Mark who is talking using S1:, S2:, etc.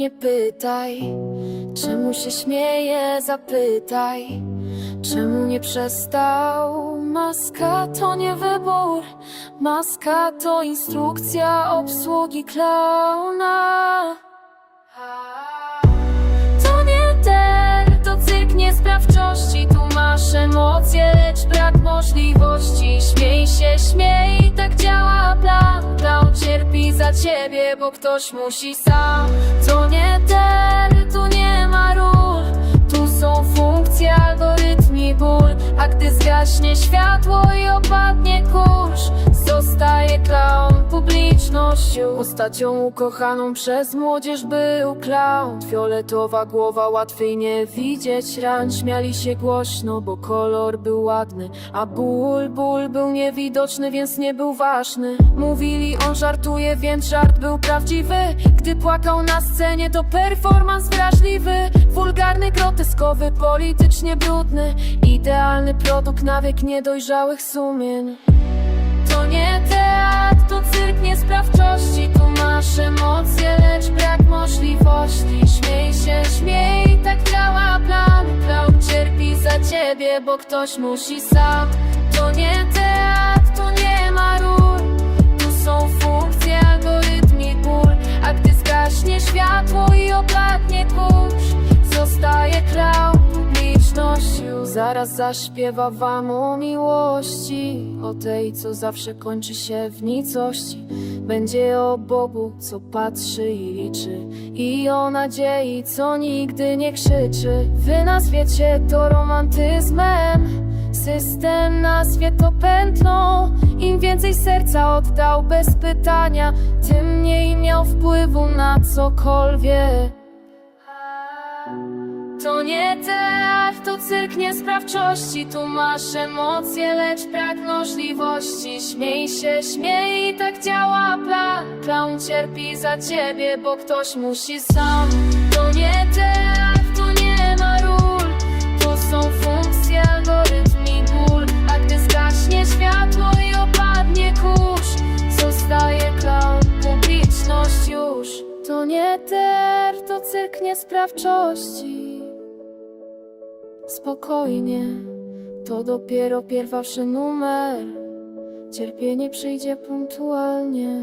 S1: nie pytaj. Czemu się śmieje, zapytaj. Czemu nie przestał? Maska to nie wybór. Maska to instrukcja obsługi klauna. To nie ter, to cyrk niesprawczości. Tu masz emocje, lecz brak możliwości. Śmiej się, śmiej, tak działa plan Plan cierpi za ciebie, bo ktoś musi sam. To nie ter, tu nie ma ról. Tu są funkcje, algorytm i ból. A gdy zgaśnie światło i opadnie publicznością Postacią ukochaną przez młodzież był klaun Fioletowa głowa, łatwiej nie widzieć ran Śmiali się głośno, bo kolor był ładny A ból, ból był niewidoczny, więc nie był ważny. Mówili on żartuje, więc żart był prawdziwy. Gdy płakał na scenie, to performance wrażliwy. Wulgarny, groteskowy, politycznie brudny. Idealny produkt na wiek niedojrzałych sumień. To nie teatr, to cyrk niesprawczości bo ktoś musi sam. To nie Zaraz zaśpiewa wam o miłości O tej, co zawsze kończy się w nicości. Będzie o Bogu, co patrzy i liczy I o nadziei, co nigdy nie krzyczy. Wy nazwiecie to romantyzmem System nazwie to pętlą Im więcej serca oddał bez pytania Tym mniej miał wpływu na cokolwiek. To nie to cyrk niesprawczości. Tu masz emocje, lecz brak możliwości. Śmiej się, śmiej, tak działa plan. Clown cierpi za ciebie, bo ktoś musi sam. To nie teatr, tu nie ma ról. To są funkcje, algorytm i ból. A gdy zgaśnie światło i opadnie kurz Zostaje clown, publiczność już. To nie teatr, to cyrk niesprawczości Spokojnie, to dopiero pierwszy numer. Cierpienie przyjdzie punktualnie.